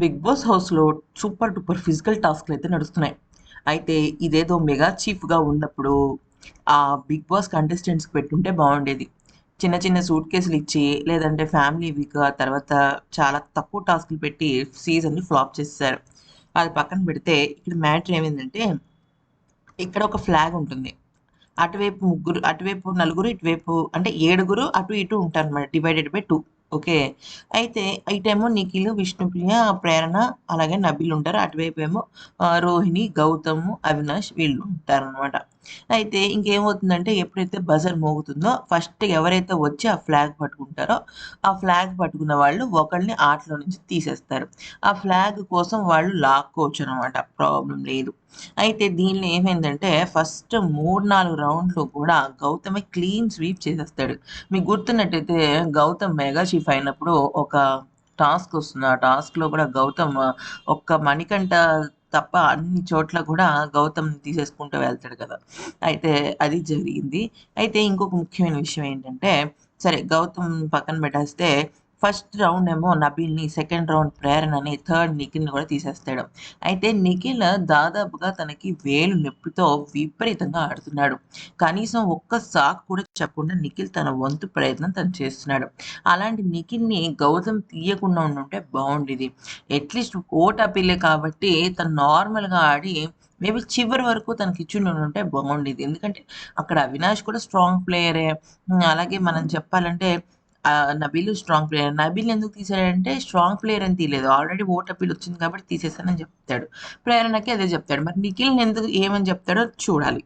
Big Boss హౌస్‌లో super duper physical టాస్క్‌లయితే నడుస్తున్నాయి. అయితే ఇదేదో మెగా చీఫ్‌గా ఉన్నప్పుడు ఆ బిగ్ బాస్ కంటెస్టెంట్స్‌కి పెట్టుంటే బాగుండేది చిన్న చిన్న సూట్ కేసులు ఇచ్చి లేదంటే ఫ్యామిలీ వీక్ ఆ తర్వాత చాలా తక్కువ టాస్క్‌లు పెట్టి సీజన్‌ని ఫ్లాప్ చేశారు అది పక్కన పెడితే ఇక్కడ మ్యాటర్ ఏమైందంటే ఇక్కడ ఒక ఫ్లాగ్ ఉంటుంది. అటువైపు ముగ్గురు అటువైపు నలుగురు, ఇటువైపు అంటే ఏడుగురు అటు ఇటు ఉంటారనమాట. Divided by two okay. అయితే ఇటేమో నిఖిల్, విష్ణుప్రియ, ప్రేరణ అలాగే నబిల్ ఉంటారు. అటువైపు ఏమో రోహిణి, గౌతమ్, అవినాష్ వీళ్ళు ఉంటారనమాట. అయితే ఇంకేమవుతుందంటే ఎప్పుడైతే బజర్ మోగుతుందో ఫస్ట్ ఎవరైతే వచ్చి ఆ ఫ్లాగ్ పట్టుకుంటారో ఆ ఫ్లాగ్ పట్టుకున్న వాళ్ళు ఒకళ్ళని ఆటలో నుంచి తీసేస్తారు. ఆ ఫ్లాగ్ కోసం వాళ్ళు లాక్కోవచ్చు అనమాట ప్రాబ్లం లేదు. అయితే దీనిలో ఏమైందంటే ఫస్ట్ 3, 4 రౌండ్‌లు కూడా గౌతమే క్లీన్ స్వీప్ చేసేస్తాడు. మీకు గుర్తున్నట్టయితే గౌతమ్ మెగా చీఫ్ అయినప్పుడు ఒక టాస్క్ వస్తుంది. ఆ టాస్క్‌లో కూడా గౌతమ్ ఒక్క మణికంఠ తప్ప అన్ని చోట్ల కూడా గౌతమ్‌ని తీసేసుకుంటూ వెళ్తాడు కదా! అయితే అది జరిగింది. అయితే ఇంకొక ముఖ్యమైన విషయం ఏంటంటే సరే గౌతమ్ పక్కన పెట్టేస్తే ఫస్ట్ రౌండ్ ఏమో నబీల్‌ని, సెకండ్ రౌండ్ ప్రేరణని, థర్డ్ నిఖిల్‌ని కూడా తీసేస్తాడు. అయితే నిఖిల్ దాదాపుగా తనకి వేలు నొప్పితో విపరీతంగా ఆడుతున్నాడు. కనీసం ఒక్క సాక్ కూడా చెప్పకుండా నిఖిల్ తన వంతు ప్రయత్నం తను చేస్తున్నాడు. అలాంటి నిఖిల్‌ని గౌతమ్ తీయకుండా ఉండుంటే బాగుండేది అట్‌లీస్ట్ ఓట్ అపీలే కాబట్టి తను నార్మల్‌గా ఆడి మేబీ చివరి వరకు తనకి బాగుండేది ఎందుకంటే అక్కడ అవినాష్ కూడా స్ట్రాంగ్ ప్లేయరే. అలాగే మనం చెప్పాలంటే నబీల్ స్ట్రాంగ్ ప్లేయర్. నబీల్ ఎందుకు తీసాడంటే స్ట్రాంగ్ ప్లేయర్ అని తీయలేదు. ఆల్రెడీ ఓట్ అప్పీల్ వచ్చింది కాబట్టి తీసేసానని చెప్తాడు. ప్రేరణకి అదే చెప్తాడు. మరి నిఖిల్‌ని ఎందుకు ఏమని చెప్తాడో చూడాలి.